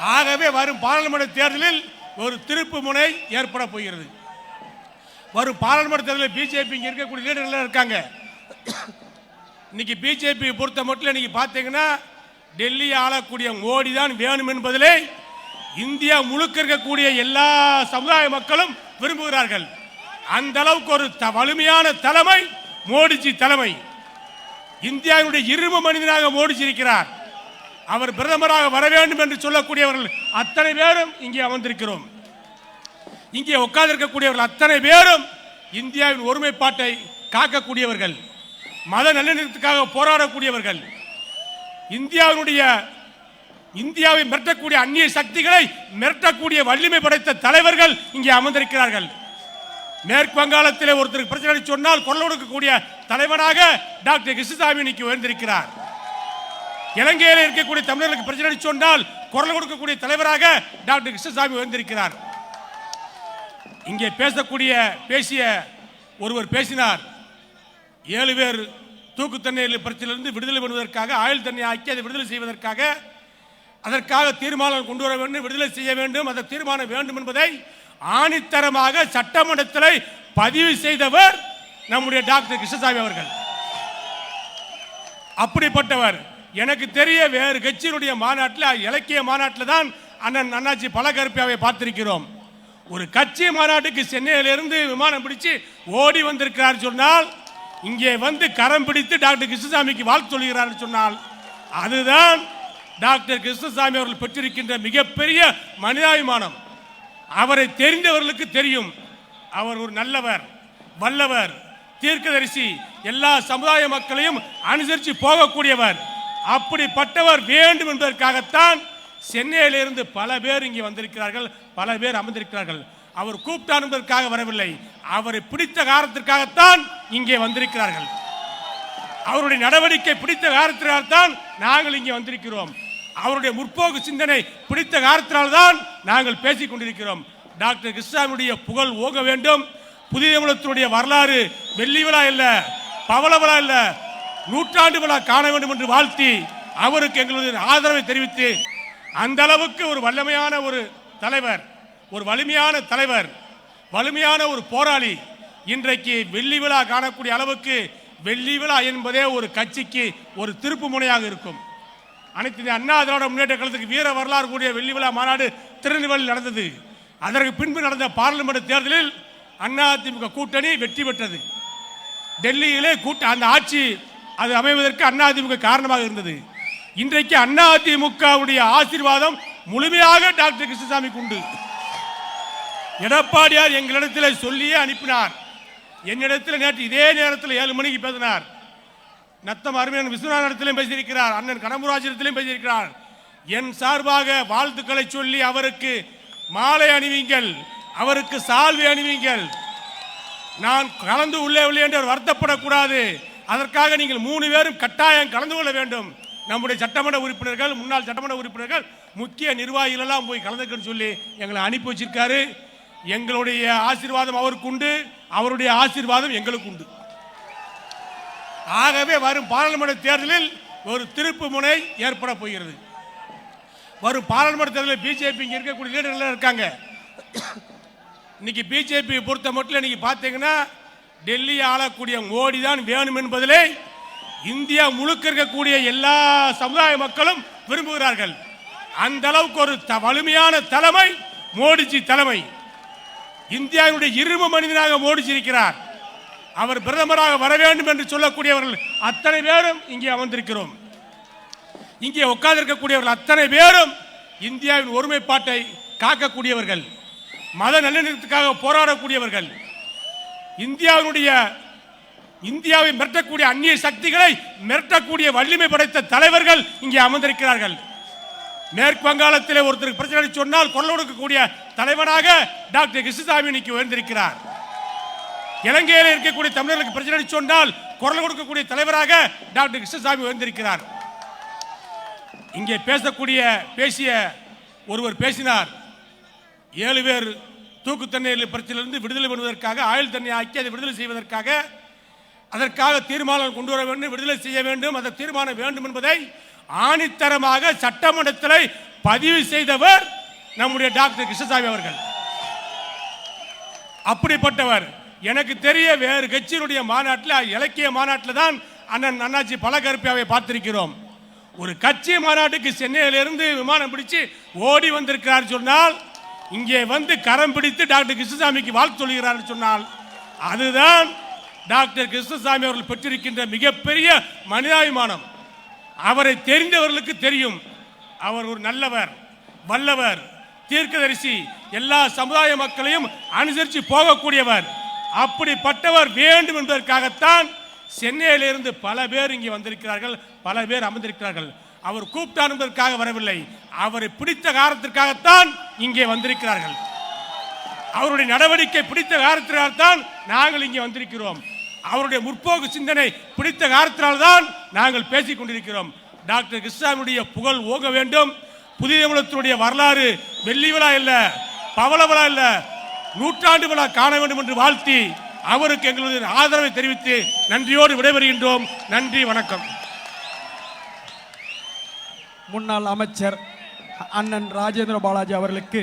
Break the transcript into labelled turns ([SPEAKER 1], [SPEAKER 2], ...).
[SPEAKER 1] ஆகவே வரும் பாராளுமன்ற தேர்தலில் ஒரு திருப்பு முனை ஏற்பட போகிறது. வரும் பாராளுமன்ற தேர்தலில் பிஜேபி இங்கே இருக்கக்கூடிய லீடர்கள் இருக்காங்க. இன்னைக்கு பிஜேபி பொறுத்த மட்டும் இன்னைக்கு பார்த்தீங்கன்னா டெல்லி ஆளக்கூடிய மோடி தான் வேணும் என்பதிலே இந்தியா முழுக்க இருக்கக்கூடிய எல்லா சமுதாய மக்களும் விரும்புகிறார்கள். அந்த அளவுக்கு ஒரு த- வலிமையான தலைமை மோடிஜி தலைமை. இந்தியாவுடைய இரும்பு மனிதனாக மோடிஜி இருக்கிறார். அவர் பிரதமராக வர வேண்டும் என்று சொல்லக்கூடியவர்கள் அத்தனை பேரும் இங்கே அமர்ந்திருக்கிறோம். இங்கே உட்கார்ந்திருக்கக்கூடியவர்கள் அத்தனை பேரும் இந்தியாவின் ஒருமைப்பாட்டை காக்கக்கூடியவர்கள் மத நல்லிணக்கத்துக்காக போராடக்கூடியவர்கள் இந்தியாவினுடைய இந்தியாவை மிரட்டக்கூடிய அந்நிய சக்திகளை மிரட்டக்கூடிய வலிமை படைத்த தலைவர்கள் இங்கே அமர்ந்திருக்கிறார்கள். மேற்கு வங்காளத்தில் ஒருத்தருக்கு பிரச்சனை சொன்னால் குரல் கொடுக்கக்கூடிய தலைவனாக டாக்டர் கிருஷ்ணசாமி இன்னைக்கு உயர்ந்திருக்கிறார். இலங்கையில் இருக்கக்கூடிய தமிழர்களுக்கு பிரச்சனை சொன்னால் குரல் கொடுக்கக்கூடிய தலைவராக டாக்டர் கிருஷ்ணசாமி உயர்ந்திருக்கிறார். இங்கே பேசக்கூடிய பேசிய ஒருவர் பேசினார். ஏழு பேர் தூக்கு தண்ணீர் பிரச்சனையிலிருந்து விடுதலை பண்ணுவதற்காக ஆயுள் தண்ணி ஆக்கி அதை விடுதலை செய்வதற்காக அதற்காக தீர்மானம் கொண்டு வர வேண்டும் விடுதலை செய்ய வேண்டும். அந்த தீர்மானம் வேண்டும் என்பதை ஆணித்தரமாக சட்டமன்றத்தில் பதிவு செய்தவர் நம்முடைய டாக்டர் கிருஷ்ணசாமி அவர்கள். அப்படிப்பட்டவர். எனக்கு தெரிய வேறு கட்சியினுடைய மாநாட்டில் இலக்கிய மாநாட்டில் தான் அண்ணன் அண்ணாச்சி பலகருப்பியாவை பார்த்திருக்கிறோம். ஒரு கட்சி மாநாட்டுக்கு சென்னையிலிருந்து விமானம் பிடிச்சு ஓடி வந்திருக்கிறார் சொன்னால் இங்கே வந்து கரம் பிடித்து டாக்டர் கிருஷ்ணசாமிக்கு வாழ்த்து சொல்கிறார் சொன்னால் அதுதான் டாக்டர் கிருஷ்ணசாமி அவர்கள் பெற்றிருக்கின்ற மிகப்பெரிய மனிதாபிமானம். அவரை தெரிந்தவர்களுக்கு தெரியும் அவர் ஒரு நல்லவர் வல்லவர் தீர்க்கதரிசி எல்லா சமுதாய மக்களையும் அனுசரித்து போகக்கூடியவர். அப்படிப்பட்டவர் வேண்டும் என்பதற்காகத்தான் சென்னையிலிருந்து பல பேர் இங்கே வந்திருக்கிறார்கள் பல பேர் அமர்ந்திருக்கிறார்கள். அவர் கூப்பிட்டார் என்பதற்காக வரவில்லை. அவரை பிடித்த காரணத்திற்காகத்தான் இங்கே வந்திருக்கிறார்கள். அவருடைய நடவடிக்கை பிடித்த காரணத்தினால்தான் நாங்கள் இங்கே வந்திருக்கிறோம். அவருடைய முற்போக்கு சிந்தனை பிடித்த காரணத்தினால்தான் நாங்கள் பேசிக் கொண்டிருக்கிறோம். டாக்டர் கிருஷ்ணாவினுடைய புகழ் ஓங்க வேண்டும். புதிய தமிழகத்தினுடைய வரலாறு வெள்ளி விழா இல்லை பவள விழா நூற்றாண்டு விழா காண வேண்டும் என்று வாழ்த்தி அவருக்கு எங்களது ஆதரவை தெரிவித்து அந்த அளவுக்கு ஒரு வல்லமையான ஒரு தலைவர் ஒரு வலிமையான தலைவர் வலிமையான ஒரு போராளி. இன்றைக்கு வெள்ளி விழா காணக்கூடிய அளவுக்கு வெள்ளி விழா என்பதே ஒரு கட்சிக்கு ஒரு திருப்பு முனையாக இருக்கும். அனைத்து அண்ணா திராவிட முன்னேற்ற கழகத்துக்கு வீர வரலாறு கூடிய வெள்ளி விழா மாநாடு திருநெல்வேலியில் நடந்தது. அதற்கு பின்பு நடந்த பாராளுமன்ற தேர்தலில் அதிமுக கூட்டணி வெற்றி பெற்றது. டெல்லியிலே கூட்ட அந்த ஆட்சி அது அமைவதற்கு அதிமுக காரணமாக இருந்தது. இன்றைக்கு அதிமுகவுடைய ஆசீர்வாதம் முழுமையாக டாக்டர் கிருஷ்ணசாமிக்கு உண்டு. எடப்பாடியார் எங்களிடத்தில் சொல்லியே அனுப்பினார். என்னிடத்தில் நேற்று இதே நேரத்தில் ஏழு மணிக்கு பேசினார். நத்தம் அருமையான விஸ்வநாத இடத்திலும் பேசியிருக்கிறார் அண்ணன் கடம்புராஜ் இடத்திலும் பேசியிருக்கிறார். என் சார்பாக வாழ்த்துக்களை சொல்லி அவருக்கு மாலை அணிவீங்கள் அவருக்கு சால்வை அணிவீங்கள். நான் கலந்து உள்ளே உள்ளே என்று அவர் வருத்தப்படக்கூடாது. அதற்காக நீங்கள் மூணு பேரும் கட்டாயம் கலந்து கொள்ள வேண்டும். நம்முடைய சட்டமன்ற உறுப்பினர்கள் முன்னாள் சட்டமன்ற உறுப்பினர்கள் முக்கிய நிர்வாகிகளெல்லாம் போய் கலந்துக்கன்னு சொல்லி எங்களை அனுப்பி வச்சிருக்காரு. எங்களுடைய ஆசீர்வாதம் அவருக்கு உண்டு. அவருடைய ஆசீர்வாதம் எங்களுக்கு உண்டு. ஆகவே வரும் பாராளுமன்ற தேர்தலில் ஒரு திருப்பு முனை ஏற்பட போகிறது. வரும் பாராளுமன்ற தேர்தலில் பிஜேபி இங்கே இருக்கக்கூடிய லீடர்கள் இருக்காங்க. இன்னைக்கு பிஜேபி பொறுத்த மட்டும் இன்னைக்கு பார்த்தீங்கன்னா டெல்லி ஆளக்கூடிய மோடி தான் வேணும் என்பதிலே இந்தியா முழுக்க இருக்கக்கூடிய எல்லா சமுதாய மக்களும் விரும்புகிறார்கள். அந்த அளவுக்கு ஒரு த- வலிமையான தலைமை மோடிஜி தலைமை. இந்தியாவுடைய இரும்பு மனிதனாக மோடிஜி இருக்கிறார். அவர் பிரதமராக வர வேண்டும் என்று சொல்லக்கூடியவர்கள் அத்தனை பேரும் இங்கே அமர்ந்திருக்கிறோம். இங்கே உட்கார்ந்திருக்கக்கூடியவர்கள் அத்தனை பேரும் இந்தியாவின் ஒருமைப்பாட்டை காக்கக்கூடியவர்கள். மத நல்லிணக்கத்துக்காக போராடக்கூடியவர்கள். இந்தியாவினுடைய இந்தியாவை மிரட்டக்கூடிய அந்நிய சக்திகளை மிரட்டக்கூடிய வலிமை படைத்த தலைவர்கள் இங்கே அமர்ந்திருக்கிறார்கள். மேற்கு வங்காளத்தில் ஒருத்தருக்கு பிரச்சனை சொன்னால் குரல் கொடுக்கக்கூடிய தலைவனாக டாக்டர் கிருஷ்ணசாமி இன்னைக்கு உயர்ந்திருக்கிறார். இலங்கையில் இருக்கக்கூடிய தமிழர்களுக்கு பிரச்சனை சொன்னால் குரல் கொடுக்கக்கூடிய தலைவராக டாக்டர் கிருஷ்ணசாமி உயர்ந்திருக்கிறார். இங்கே பேசக்கூடிய பேசிய ஒருவர் பேசினார். ஏழு பேர் தூக்கு தண்ணீர் பிரச்சனையிலிருந்து விடுதலை பண்ணுவதற்காக ஆயுள் தண்ணி ஆக்கி அதை விடுதலை செய்வதற்காக அதற்காக தீர்மானம் கொண்டு வர வேண்டும் விடுதலை செய்ய வேண்டும். அந்த தீர்மானம் வேண்டும் என்பதை ஆணித்தரமாக சட்டமன்றத்தில் பதிவு செய்தவர் நம்முடைய டாக்டர் கிருஷ்ணசாமி அவர்கள். அப்படிப்பட்டவர். எனக்கு தெரிய வேறு கட்சியினுடைய மாநாட்டில் இலக்கிய மாநாட்டில் தான் அண்ணன் அண்ணாச்சி பலகருப்பியாவை பார்த்திருக்கிறோம். ஒரு கட்சி மாநாட்டுக்கு சென்னையிலிருந்து விமானம் பிடிச்சு ஓடி வந்திருக்கிறார் சொன்னால் இங்கே வந்து கரம் பிடித்து டாக்டர் கிருஷ்ணசாமிக்கு வாழ்த்து சொல்கிறார் சொன்னால் அதுதான் டாக்டர் கிருஷ்ணசாமி அவர்கள் பெற்றிருக்கின்ற மிகப்பெரிய மனிதாபிமானம். அவரை தெரிந்தவர்களுக்கு தெரியும் அவர் ஒரு நல்லவர் வல்லவர் தீர்க்கதரிசி எல்லா சமுதாய மக்களையும் அனுசரித்து போகக்கூடியவர். அப்படிப்பட்டவர் வேண்டும் என்பதற்காகத்தான் சென்னையிலிருந்து பல பேர் இங்கே வந்திருக்கிறார்கள் பல பேர் அமர்ந்திருக்கிறார்கள். அவர் கூப்பிட்டார் என்பதற்காக வரவில்லை. அவரை பிடித்த காரணத்திற்காகத்தான் இங்கே வந்திருக்கிறார்கள். அவருடைய நடவடிக்கை பிடித்த காரணத்தினால்தான் நாங்கள் இங்கே வந்திருக்கிறோம். அவருடைய முற்போக்கு சிந்தனை பிடித்த காரணத்தினால்தான் நாங்கள் பேசிக் கொண்டிருக்கிறோம். டாக்டர் கிருஷ்ணாவுடைய புகழ் ஓங்க வேண்டும். புதிய தமிழகத்தினுடைய வரலாறு வெள்ளி விழா இல்ல பவள விழா இல்ல நூற்றாண்டு விழா காண வேண்டும் என்று வாழ்த்தி அவருக்கு எங்களுடைய ஆதரவை தெரிவித்து நன்றியோடு விடைபெறுகின்றோம். நன்றி வணக்கம்.
[SPEAKER 2] முன்னாள் அமைச்சர் அண்ணன் ராஜேந்திர பாலாஜி அவர்களுக்கு